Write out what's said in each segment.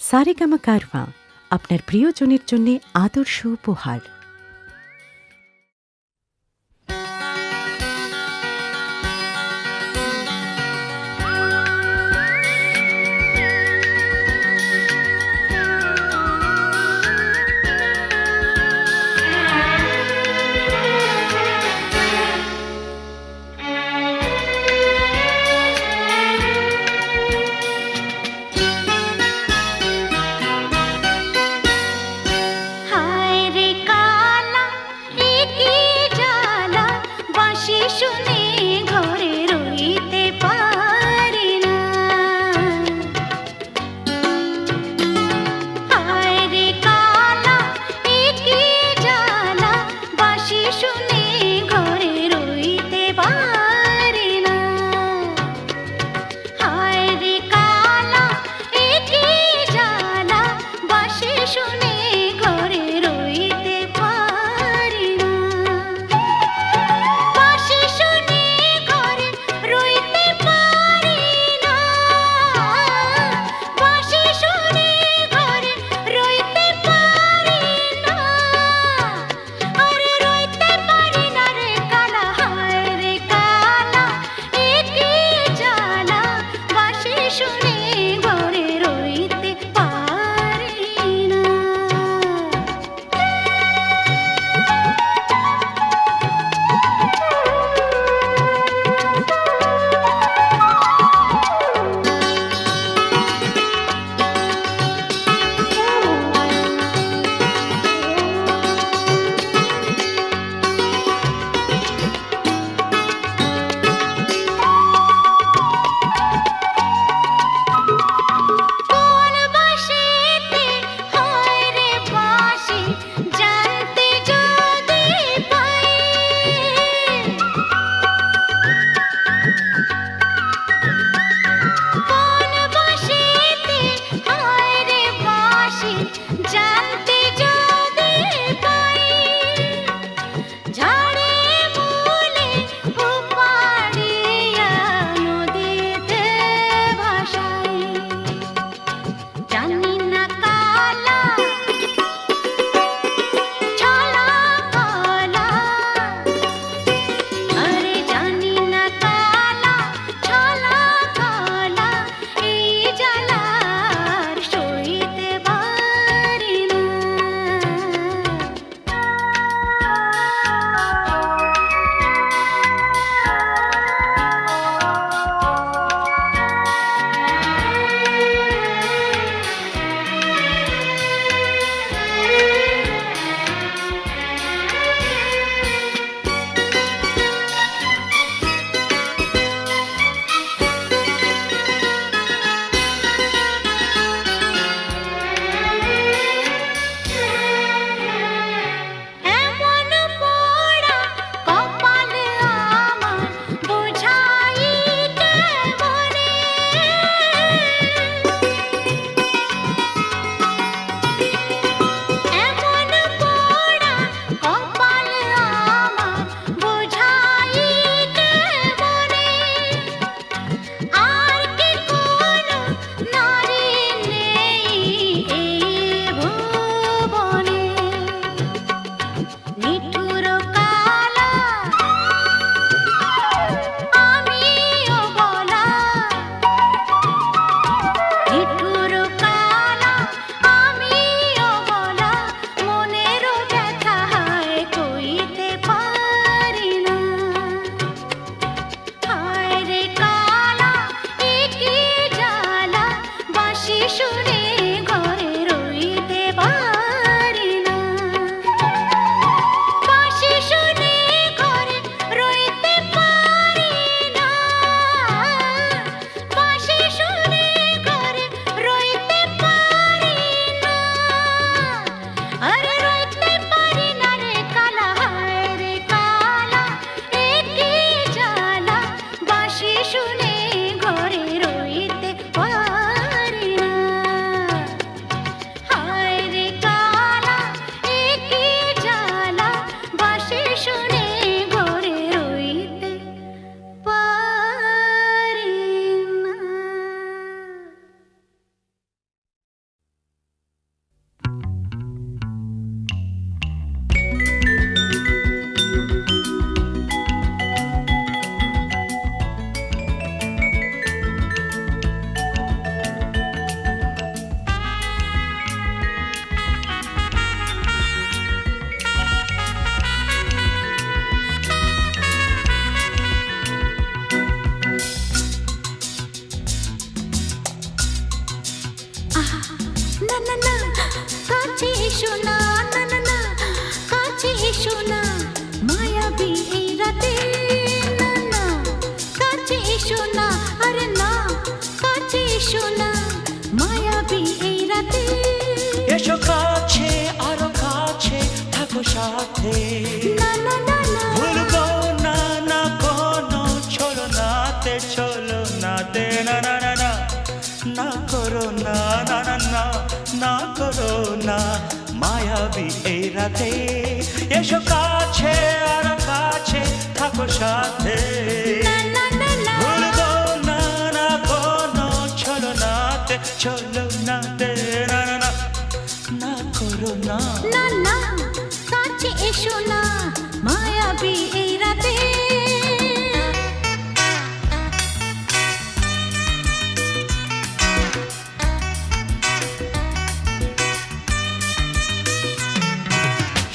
সারেগামা কারভা আপনার প্রিয়জনের জন্য আদর্শ উপহার।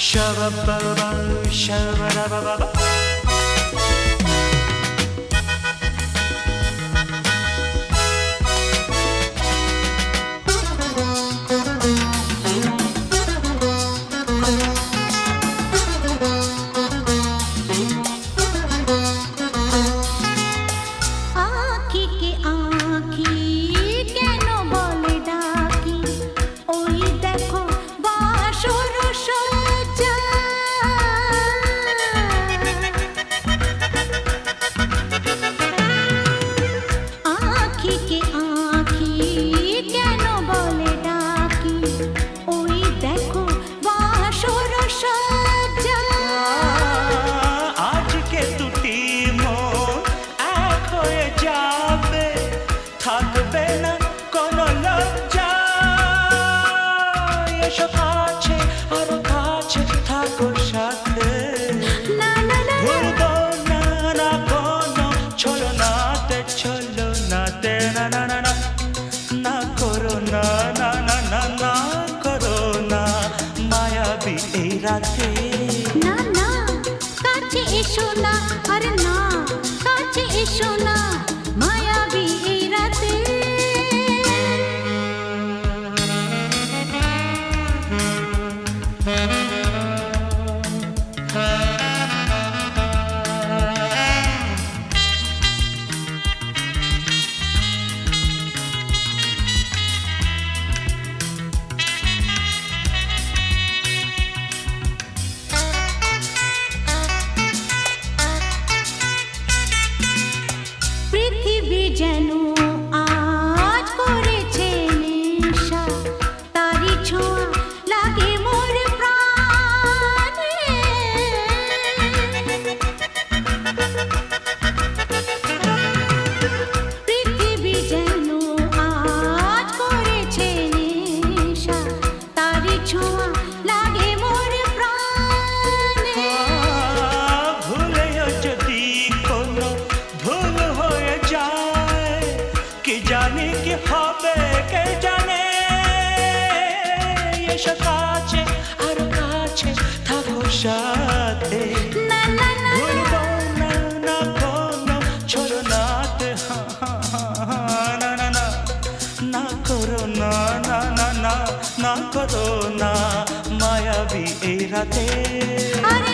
Şababababa, şababababa কে জানে কি হবে কে জানে? এসো কাছে আর কাছে থাকো সাথে। না না না ভুলবো না না কোনো ছোড়ো নাতে। না না না না করো না না না না না করো না মায়াবী এই রাতে। আর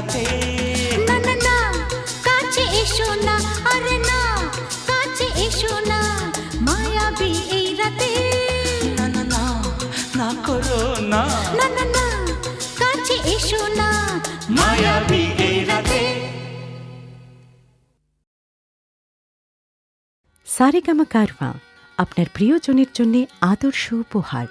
কাছে না না কাছে এসো না আরে না কাছে এসো না এই রাতে। না না না করো না। না না কাছে এসো না এই রাতে। সারেগামা কারবা আপনার প্রিয়জনের জন্য আদর্শ উপহার।